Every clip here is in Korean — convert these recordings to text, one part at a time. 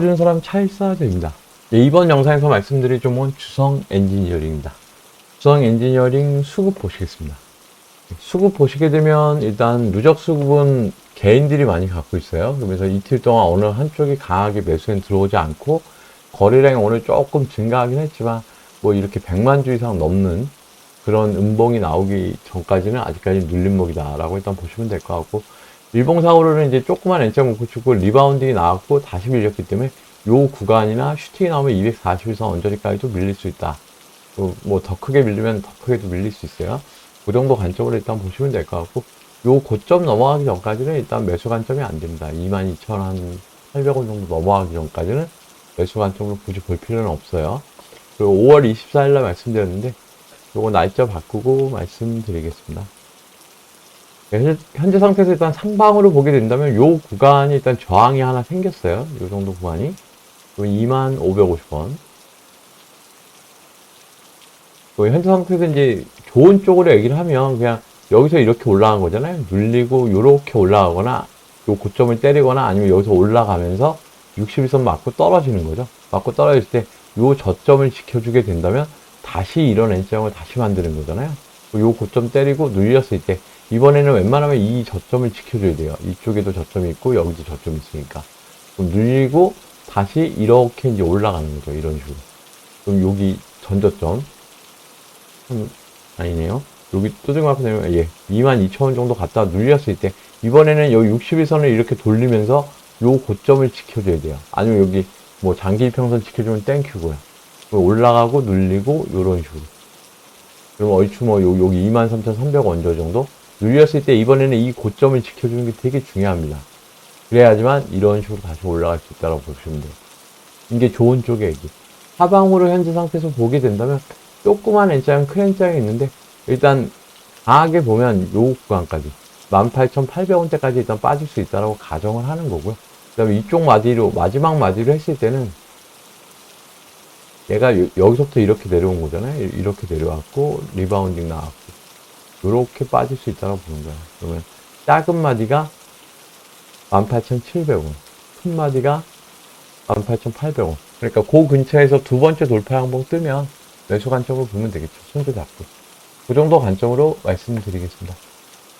주는 사람 차일사제입니다. 네, 이번 영상에서 말씀드릴 종목은 주성 엔지니어링입니다. 주성 엔지니어링 수급 보시겠습니다. 수급 보시게 되면 일단 누적 수급은 개인들이 많이 갖고 있어요. 그러면서 이틀 동안 어느 한쪽이 강하게 매수엔 들어오지 않고 거래량이 오늘 조금 증가하긴 했지만 뭐 이렇게 100만 주 이상 넘는 그런 음봉이 나오기 전까지는 아직까지 눌림목이다라고 일단 보시면 될 것 같고 일봉상으로는 이제 조그만 묶고 주고 리바운딩이 나왔고 다시 밀렸기 때문에 요 구간이나 슈팅이 나오면 241선 언저리까지도 밀릴 수 있다. 뭐 더 크게 밀리면 더 크게도 밀릴 수 있어요. 그 정도 관점으로 일단 보시면 될 것 같고 요 고점 넘어가기 전까지는 일단 매수 관점이 안 됩니다. 22,800원 정도 넘어가기 전까지는 매수 관점으로 굳이 볼 필요는 없어요. 그리고 5월 24일 날 말씀드렸는데 요거 날짜 바꾸고 말씀드리겠습니다. 현재, 현재 상태에서 일단 상방으로 보게 된다면 요 구간이 일단 저항이 하나 생겼어요. 요 정도 구간이. 2550원. 그 현재 상태에서 이제 좋은 쪽으로 얘기를 하면 그냥 여기서 이렇게 올라간 거잖아요. 눌리고 요렇게 올라가거나 요 고점을 때리거나 아니면 여기서 올라가면서 61선 맞고 떨어지는 거죠. 맞고 떨어질 때 요 저점을 지켜주게 된다면 다시 이런 N장을 다시 만드는 거잖아요. 요 고점 때리고 눌렸을 때 이번에는 웬만하면 이 저점을 지켜줘야 돼요. 이쪽에도 저점이 있고 여기도 저점이 있으니까 눌리고 다시 이렇게 이제 올라가는 거죠. 이런 식으로. 그럼 여기 전저점 음, 아니네요. 여기 또지금 앞에 내면 예 22,000원 정도 갔다가 눌렸을 때 이번에는 여기 61선을 이렇게 돌리면서 요 고점을 지켜줘야 돼요. 아니면 여기 뭐 장기 이평선 지켜주면 땡큐고요. 올라가고 눌리고 요런 식으로. 그럼 얼추 뭐 요, 여기 23,300원 정도 눌렸을 때 이번에는 이 고점을 지켜주는 게 되게 중요합니다. 그래야지만 이런 식으로 다시 올라갈 수 있다고 보시면 돼요. 이게 좋은 쪽의 얘기. 하방으로 현재 상태에서 보게 된다면 조그만 N자랑 큰 N자가 있는데 일단 강하게 보면 요 구간까지 18,800원대까지 일단 빠질 수 있다라고 가정을 하는 거고요. 그 다음에 이쪽 마디로 마지막 마디로 했을 때는 얘가 여, 여기서부터 이렇게 내려온 거잖아요. 이- 이렇게 내려왔고 리바운딩 나왔고 이렇게 빠질 수 있다고 보는 거예요. 그러면 작은 마디가 18,700원, 큰 마디가 18,800원. 그러니까 그 근처에서 두 번째 돌파 항봉 뜨면 매수 관점으로 보면 되겠죠. 손도 잡고. 그 정도 관점으로 말씀드리겠습니다.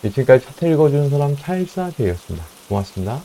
예, 지금까지 차트 읽어주는 사람 차일사 되었습니다. 고맙습니다.